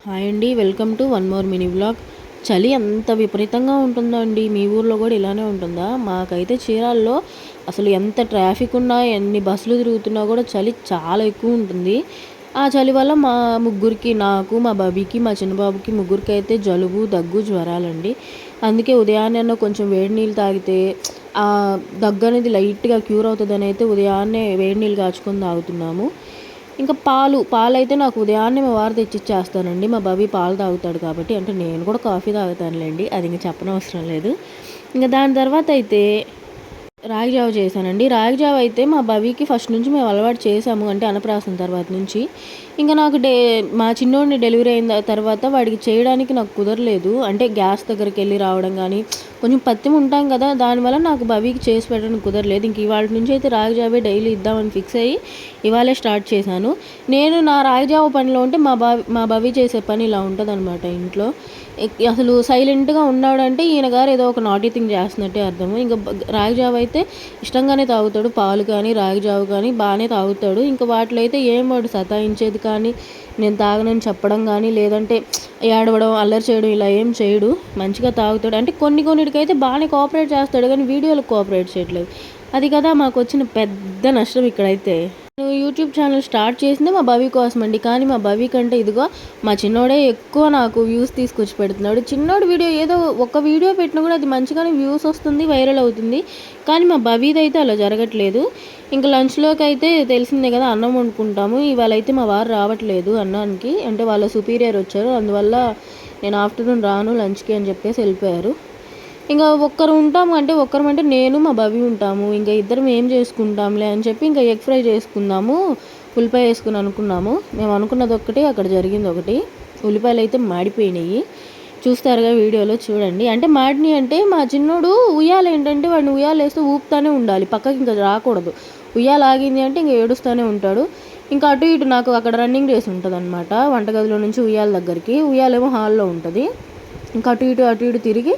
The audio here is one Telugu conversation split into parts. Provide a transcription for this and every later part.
హాయ్ అండి welcome to one more mini vlog చలి ఎంత విపరీతంగా ఉంటుందండి మీ ఊర్లో కూడా ఇలానే ఉంటుందా? మాకైతే చీరాల్లో అసలు ఎంత ట్రాఫిక్ ఉన్నా ఎన్ని బస్సులు తిరుగుతున్నా కూడా చలి చాలా ఎక్కువ ఉంటుంది. ఆ చలి వల్ల మా ముగ్గురికి నాకు మా బాబీకి మా చిన్నబాబుకి ముగ్గురికి అయితే జలుబు దగ్గు జ్వరాలండి. అందుకే ఉదయాన్నే కొంచెం వేడి నీళ్ళు తాగితే ఆ దగ్గు అనేది లైట్గా క్యూర్ అవుతుందని అయితే ఉదయాన్నే వేడి నీళ్ళు కాచుకొని తాగుతున్నాము. ఇంకా పాలు పాలు అయితే నాకు ఉదయాన్నే మా వారు తెచ్చిచ్చేస్తానండి మా బాబీ పాలు తాగుతాడు కాబట్టి అంటే నేను కూడా కాఫీ తాగుతానులేండి. అది ఇంకా చెప్పనవసరం లేదు. ఇంకా దాని తర్వాత అయితే రాగి జావ చేశానండి. రాగి జావ అయితే మా బవికి ఫస్ట్ నుంచి మేము అలవాటు చేసాము అంటే అన్నప్రాసం తర్వాత నుంచి. ఇంకా నాకు డే మా చిన్నోడిని డెలివరీ అయిన తర్వాత వాడికి చేయడానికి నాకు కుదరలేదు. అంటే గ్యాస్ దగ్గరికి వెళ్ళి రావడం కానీ కొంచెం పత్యం ఉంటాం కదా దానివల్ల నాకు బవికి చేసి పెట్టడానికి కుదరలేదు. ఇంక ఇవాళ నుంచి అయితే రాగి జావే డైలీ ఇద్దామని ఫిక్స్ అయ్యి ఇవాళే స్టార్ట్ చేశాను. నేను నా రాగి జావ పనిలో ఉంటే మా బావి మా బవి చేసే పని ఇలా ఉంటుంది ఇంట్లో. అసలు సైలెంట్గా ఉన్నాడంటే ఈయన గారు ఏదో ఒక నాటీ థింగ్ చేస్తున్నట్టే అర్థము. ఇంకా రాగి జావ అయితే ఇష్టంగానే తాగుతాడు. పాలు కానీ రాగి జావ కానీ బాగానే తాగుతాడు. ఇంకా వాటిలో అయితే ఏం వాడు సతాయించేది కానీ కానీ నేను తాగనని చెప్పడం కానీ లేదంటే ఏడవడం అల్లరి చేయడం ఇలా ఏం చేయడు. మంచిగా తాగుతాడు. అంటే కొన్ని కొన్నిటికైతే బాగానే కోఆపరేట్ చేస్తాడు కానీ వీడియోలకు కోఆపరేట్ చేయట్లేదు. అది కదా మాకు వచ్చిన పెద్ద నష్టం ఇక్కడైతే. యూట్యూబ్ ఛానల్ స్టార్ట్ చేసింది మా భవి కోసం అండి కానీ మా భవి కంటే ఇదిగో మా చిన్నోడే ఎక్కువ నాకు వ్యూస్ తీసుకొచ్చి పెడుతున్నాడు చిన్నోడు వీడియో ఏదో ఒక వీడియో పెట్టినా కూడా అది మంచిగానే వ్యూస్ వస్తుంది వైరల్ అవుతుంది. కానీ మా భవిది అయితే అలా జరగట్లేదు. ఇంకా లంచ్లోకి అయితే తెలిసిందే కదా అన్నం వండుకుంటాము. ఇవాళ అయితే మా వారు రావట్లేదు అన్నానికి. అంటే వాళ్ళ సుపీరియర్ వచ్చారు. అందువల్ల నేను ఆఫ్టర్నూన్ రాను లంచ్కి అని చెప్పేసి వెళ్ళిపోయారు. ఇంకా ఒక్కరు ఉంటాము అంటే ఒక్కరు అంటే నేను మా భవి ఉంటాము. ఇంకా ఇద్దరం ఏం చేసుకుంటాంలే అని చెప్పి ఇంకా ఎగ్ ఫ్రై చేసుకుందాము. ఉల్లిపాయ వేసుకుని అనుకున్నాము. మేము అనుకున్నది ఒకటి అక్కడ జరిగింది ఒకటి. ఉల్లిపాయలు అయితే మాడిపోయినాయి. చూస్తారుగా వీడియోలో చూడండి. అంటే మాడిని అంటే మా చిన్నోడు ఉయ్యాల ఏంటంటే వాడిని ఉయ్యాలేస్తే ఊపుతానే ఉండాలి. పక్కకి ఇంకా రాకూడదు. ఉయ్యాల ఆగింది అంటే ఇంకా ఏడుస్తూనే ఉంటాడు. ఇంకా అటు ఇటు నాకు అక్కడ రన్నింగ్ రేస్ ఉంటుంది అనమాట వంటగదిలో నుంచి ఉయ్యాల దగ్గరికి. ఉయ్యాలేమో హాల్లో ఉంటుంది. ఇంకా అటు ఇటు అటు ఇటు తిరిగి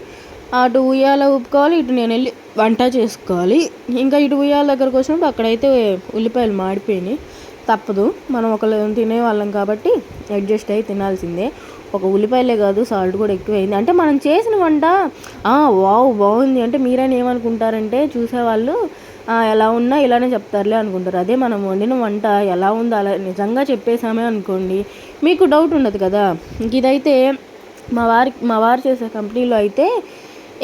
అటు ఉయ్యాల ఊపుకోవాలి ఇటు నేను వెళ్ళి వంట చేసుకోవాలి. ఇంకా ఇటు ఉయ్యాల దగ్గరకు వచ్చినప్పుడు అక్కడైతే ఉల్లిపాయలు మాడిపోయినాయి. తప్పదు మనం ఒకళ్ళు తినేవాళ్ళం కాబట్టి అడ్జస్ట్ అయ్యి తినాల్సిందే. ఒక ఉల్లిపాయలే కాదు సాల్ట్ కూడా ఎక్కువైంది. అంటే మనం చేసిన వంట వావ్ బాగుంది. అంటే మీరైనా ఏమనుకుంటారంటే చూసేవాళ్ళు ఎలా ఉన్నా ఇలానే చెప్తారులే అనుకుంటారు. అదే మనం వండిన వంట ఎలా ఉందో అలా నిజంగా చెప్పేసామే అనుకోండి మీకు డౌట్ ఉండదు కదా. ఇదైతే మా వారి మా వారు చేసే కంపెనీలో అయితే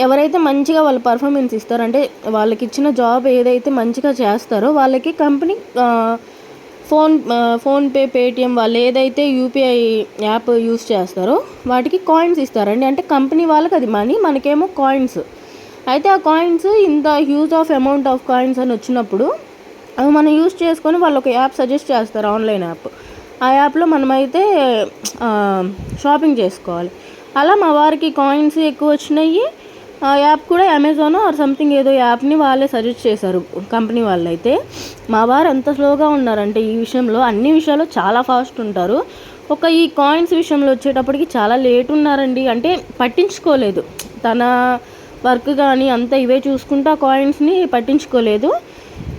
ఎవరైతే మంచిగా వాళ్ళు పర్ఫార్మెన్స్ ఇస్తారో అంటే వాళ్ళకి ఇచ్చిన జాబ్ ఏదైతే మంచిగా చేస్తారో వాళ్ళకి కంపెనీ ఫోన్ ఫోన్పే పేటిఎం వాళ్ళు ఏదైతే యూపీఐ యాప్ యూస్ చేస్తారో వాటికి కాయిన్స్ ఇస్తారండి. అంటే కంపెనీ వాళ్ళకి అది మనీ మనకేమో కాయిన్స్ అయితే ఆ కాయిన్స్ ఇంత huge of amount of coins అని వచ్చినప్పుడు అవి మనం యూస్ చేసుకొని వాళ్ళు ఒక యాప్ సజెస్ట్ చేస్తారు ఆన్లైన్ యాప్ ఆ యాప్లో మనమైతే షాపింగ్ చేసుకోవాలి. అలా మా వారికి కాయిన్స్ ఎక్కువ వచ్చినాయి. ఆ యాప్ కూడా అమెజాన్ ఆర్ సంథింగ్ ఏదో యాప్ని వాళ్ళే సజెస్ట్ చేశారు కంపెనీ వాళ్ళు అయితే మా వారు ఎంత స్లోగా ఉన్నారంటే ఈ విషయంలో అన్ని విషయాలు చాలా ఫాస్ట్ ఉంటారు. ఒక ఈ కాయిన్స్ విషయంలో వచ్చేటప్పటికి చాలా లేట్ ఉన్నారండి. అంటే పట్టించుకోలేదు. తన వర్క్ కానీ అంతా ఇవే చూసుకుంటూ ఆ కాయిన్స్ని పట్టించుకోలేదు.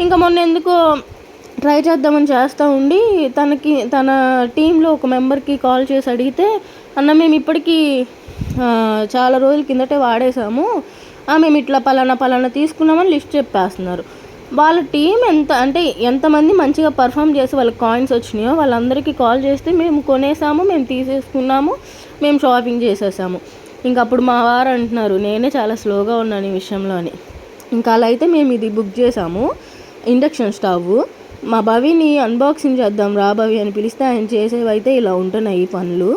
ఇంకా మొన్న ఎందుకో ట్రై చేద్దామని చేస్తూ ఉండి తనకి తన టీంలో ఒక మెంబర్కి కాల్ చేసి అడిగితే అన్న మేము ఇప్పటికీ చాలా రోజుల కిందటే వాడేసాము మేము ఇట్లా పలానా పలానా తీసుకున్నామని లిస్ట్ చెప్పేస్తున్నారు. వాళ్ళ టీం ఎంత అంటే ఎంతమంది మంచిగా పర్ఫామ్ చేసి వాళ్ళకి కాయిన్స్ వచ్చినాయో వాళ్ళందరికీ కాల్ చేస్తే మేము కొనేసాము మేము తీసేసుకున్నాము మేము షాపింగ్ చేసేసాము. ఇంకా అప్పుడు మా వారు అంటున్నారు నేనే చాలా స్లోగా ఉన్నాను ఈ విషయంలోని ఇంకా అలా అయితే మేము ఇది బుక్ చేసాము ఇండక్షన్ స్టవ్ మా భవిని అన్బాక్సింగ్ చేద్దాం రా భవి అని పిలిస్తే ఆయన చేసేవైతే ఇలా ఉంటున్నాయి ఈ పనులు.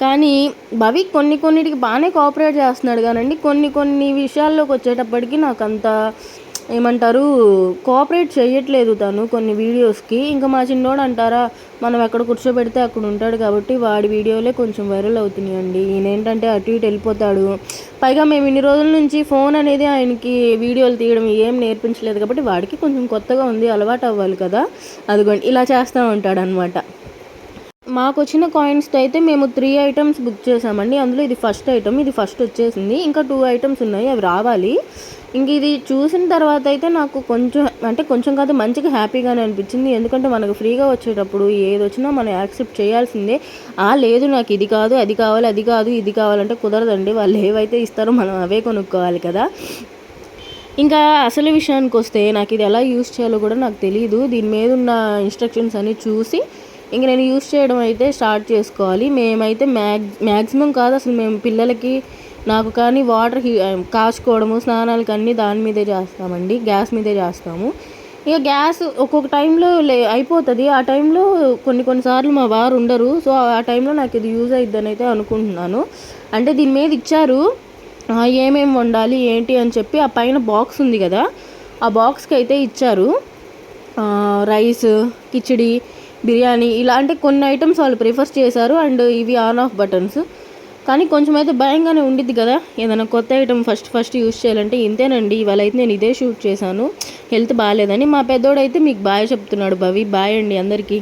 కానీ భవి కొన్ని కొన్నిటికి బాగానే కోఆపరేట్ చేస్తున్నాడు కానండి. కొన్ని కొన్ని విషయాల్లోకి వచ్చేటప్పటికి నాకు అంత ఏమంటారు కోఆపరేట్ చేయట్లేదు తను కొన్ని వీడియోస్కి ఇంకా మా చిన్నోడు అంటారా మనం ఎక్కడ కూర్చోబెడితే అక్కడ ఉంటాడు కాబట్టి వాడి వీడియోలే కొంచెం వైరల్ అవుతున్నాయండి. ఈయన ఏంటంటే అటు ఇటు వెళ్ళిపోతాడు. పైగా మేము ఇన్ని రోజుల నుంచి ఫోన్ అనేది ఆయనకి వీడియోలు తీయడం ఏం నేర్పించలేదు కాబట్టి వాడికి కొంచెం కొత్తగా ఉంది అలవాటు అవ్వాలి కదా. అదిగోండి ఇలా చేస్తూ ఉంటాడు అనమాట మాకు వచ్చిన కాయిన్స్తో అయితే మేము త్రీ ఐటమ్స్ బుక్ చేసామండి అందులో ఇది ఫస్ట్ ఐటమ్ ఇది ఫస్ట్ వచ్చేసింది. ఇంకా టూ ఐటమ్స్ ఉన్నాయి అవి రావాలి. ఇంక ఇది చూసిన తర్వాత అయితే నాకు కొంచెం అంటే కొంచెం కాదు మంచిగా హ్యాపీగానే అనిపించింది. ఎందుకంటే మనకు ఫ్రీగా వచ్చేటప్పుడు ఏది వచ్చినా మనం యాక్సెప్ట్ చేయాల్సిందే. ఆ లేదు నాకు ఇది కాదు అది కావాలి అది కాదు ఇది కావాలంటే కుదరదండి. వాళ్ళు ఏవైతే ఇస్తారో మనం అవే కొనుక్కోవాలి కదా. ఇంకా అసలు విషయానికి వస్తే నాకు ఇది ఎలా యూస్ చేయాలో కూడా నాకు తెలియదు దీని మీద ఉన్న ఇన్స్ట్రక్షన్స్ అన్నీ చూసి ఇంక నేను యూస్ చేయడం అయితే స్టార్ట్ చేసుకోవాలి. మేమైతే మ్యాగ్ మ్యాక్సిమం కాదు అసలు మేము పిల్లలకి నాకు కానీ వాటర్ హీ కాచుకోవడము స్నానాలకు అన్నీ దాని మీదే చేస్తామండి గ్యాస్ మీదే చేస్తాము. ఇక గ్యాస్ ఒక్కొక్క టైంలో లే అయిపోతుంది. ఆ టైంలో కొన్ని కొన్నిసార్లు మా వారు ఉండరు. సో ఆ టైంలో నాకు ఇది యూజ్ అయిద్దని అయితే అనుకుంటున్నాను. అంటే దీని మీద ఇచ్చారు ఏమేమి వండాలి ఏంటి అని చెప్పి ఆ పైన బాక్స్ ఉంది కదా ఆ బాక్స్కి అయితే ఇచ్చారు. రైస్ కిచిడి బిర్యానీ ఇలా అంటే కొన్ని ఐటమ్స్ వాళ్ళు ప్రిఫర్ చేశారు అండ్ ఇవి ఆన్ ఆఫ్ బటన్స్ కానీ కొంచెం అయితే భయంగానే ఉండిద్ది కదా ఏదైనా కొత్త ఐటమ్ ఫస్ట్ ఫస్ట్ యూస్ చేయాలంటే ఇంతేనండి ఇవాళ అయితే నేను ఇదే షూట్ చేశాను హెల్త్ బాగాలేదని. మా పెద్దోడైతే మీకు బాయ్ చెప్తున్నాడు భవి బాయ్ అండి అందరికీ.